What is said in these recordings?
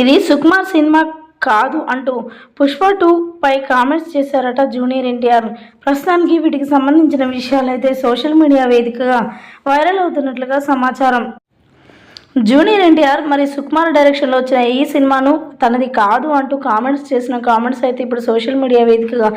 ఇది సుకుమార్ సినిమా కాదు అంటూ పుష్ప టూ పై కామెంట్స్ చేశారట జూనియర్ ఎన్టీఆర్. ప్రస్తుతానికి వీటికి సంబంధించిన విషయాలైతే సోషల్ మీడియా వేదికగా వైరల్ అవుతున్నట్లుగా సమాచారం. జూనియర్ ఎన్టీఆర్ మరి సుకుమార్ డైరెక్షన్లో వచ్చిన ఈ సినిమాను తనది కాదు అంటూ కామెంట్స్ చేసిన కామెంట్స్ అయితే ఇప్పుడు సోషల్ మీడియా వేదికగా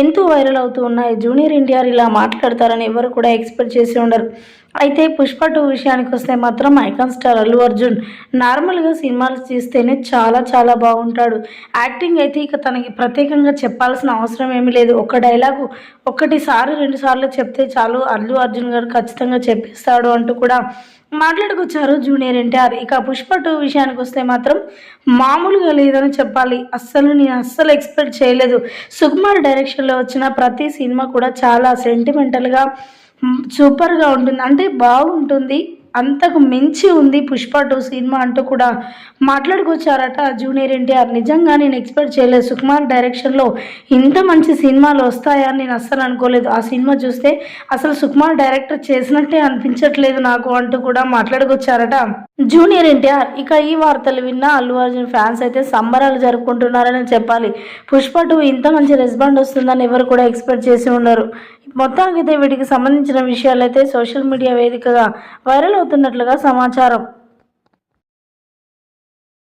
ఎంతో వైరల్ అవుతూ ఉన్నాయి. జూనియర్ ఎన్టీఆర్ ఇలా మాట్లాడతారని ఎవరు కూడా ఎక్స్పెక్ట్ చేసి ఉండరు. అయితే పుష్ప టూ విషయానికి వస్తే మాత్రం ఐకాన్ స్టార్ అల్లు అర్జున్ నార్మల్గా సినిమాలు తీస్తేనే చాలా చాలా బాగుంటాడు. యాక్టింగ్ అయితే ఇక తనకి ప్రత్యేకంగా చెప్పాల్సిన అవసరం ఏమీ లేదు. ఒక డైలాగు ఒకటిసారి రెండు సార్లు చెప్తే చాలు అల్లు అర్జున్ గారు ఖచ్చితంగా చెప్పిస్తాడు అంటూ కూడా మాట్లాడుకొచ్చారు జూనియర్ ఎన్టీఆర్ ఇక పుష్ప టూ విషయానికి వస్తే మాత్రం మామూలుగా లేదని చెప్పాలి. అస్సలు నేను అస్సలు ఎక్స్పెక్ట్ చేయలేదు. సుకుమార్ డైరెక్షన్లో వచ్చిన ప్రతి సినిమా కూడా చాలా సెంటిమెంటల్గా సూపర్గా ఉంటుంది. అంటే బాగుంటుంది. అంతకు మించి ఉంది పుష్ప టూ సినిమా అంటూ కూడా మాట్లాడుకొచ్చారట జూనియర్ ఎన్టీఆర్. నిజంగా నేను ఎక్స్పెక్ట్ చేయలేదు. సుకుమార్ డైరెక్షన్లో ఇంత మంచి సినిమాలు వస్తాయని నేను అస్సలు అనుకోలేదు. ఆ సినిమా చూస్తే అసలు సుకుమార్ డైరెక్టర్ చేసినట్టే అనిపించట్లేదు నాకు అంటూ కూడా మాట్లాడుకొచ్చారట జూనియర్ ఎన్టీఆర్. ఇక ఈ వార్తలు విన్న అల్లు అర్జున్ ఫ్యాన్స్ అయితే సంబరాలు జరుపుకుంటున్నారని చెప్పాలి. పుష్ప టూ ఇంత మంచి రెస్పాండ్ వస్తుందని ఎవరు కూడా ఎక్స్పెక్ట్ చేసి ఉండరు. అయితే వీటికి సంబంధించిన విషయాలైతే సోషల్ మీడియా వేదికగా వైరల్ అవుతున్నట్లుగా సమాచారం.